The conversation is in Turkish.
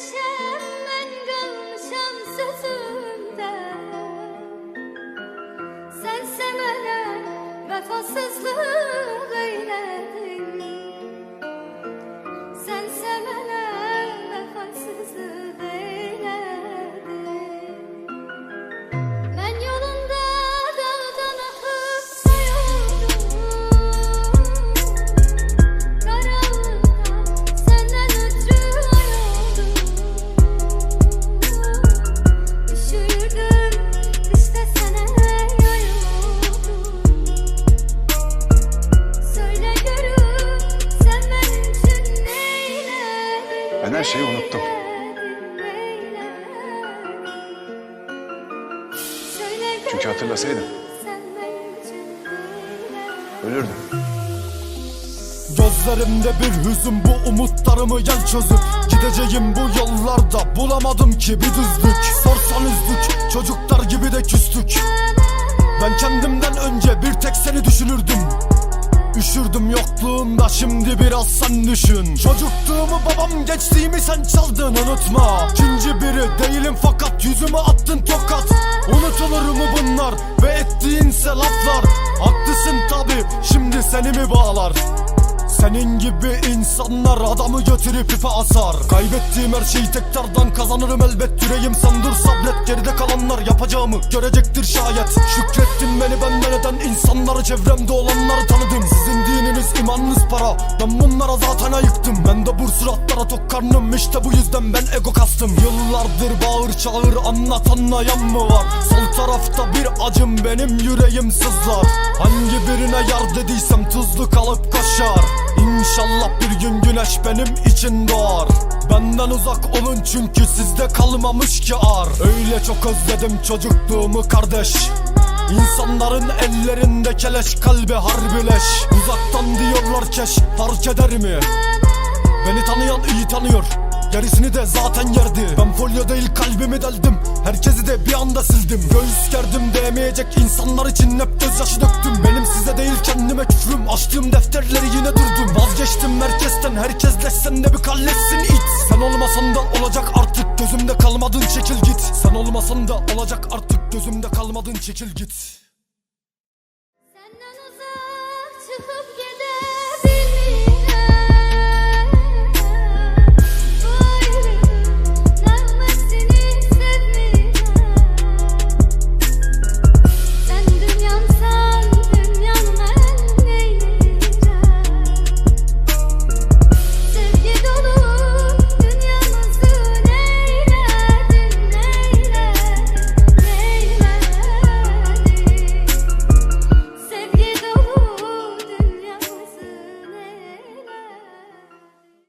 Gelmişəm, mən qalmışam sözümdə Sən sənə vəfasızlıq eylədin Ben her şeyi unuttum. Çünkü hatırlasaydım ölürdüm. Gözlerimde bir hüzün bu umutlarımı gel çözüp Gideceğim bu yollarda bulamadım ki bir düzlük Sorsan üzdük çocuklar Üşürdüm yokluğunda şimdi biraz sen düşün. Çocukluğumu babam geçtiğimi sen çaldın unutma. İkinci biri değilim fakat yüzüme attın tokat. Unutulur mu bunlar ve ettiğinse laflar Haklısın tabi şimdi seni mi bağlar? Senin gibi insanlar adamı götürüp ipe asar. Kaybettiğim her şeyi tekrardan kazanırım elbet. Yüreğim sandır sabret. Geride kalanlar yapacağımı görecektir şayet. Benden insanları çevremde olanları tanıdım. Sizin dininiz imanınız para. Ben bunlara zaten ayıktım. Ben de bu suratlara tok karnım. İşte bu yüzden ben ego kastım. Yıllardır bağır çağır anlat anlayan mı var? Sol tarafta bir acım benim yüreğim sızlar. Hangi birine yar dediysem tuzlu kalıp koşar İnşallah bir gün güneş benim için doğar. Benden uzak olun çünkü sizde kalmamış ki ar. Öyle çok özledim çocukluğumu kardeş İnsanların ellerinde keleş kalbi harbileş Uzaktan diyorlar keş fark eder mi? Beni tanıyan iyi tanıyor Gerisini de zaten yerdi. Ben folyo değil kalbimi deldim. Herkesi de bir anda sildim. Göğüs gerdim değmeyecek insanlar için hep gözyaşı döktüm. Benim size değil kendime küfrüm. Açtığım defterleri yine durdum. Vazgeçtim herkesten herkesle sen de bir kalleşsin it. Sen olmasan da olacak artık gözümde kalmadın çekil git. Sen olmasan da olacak artık gözümde kalmadın çekil git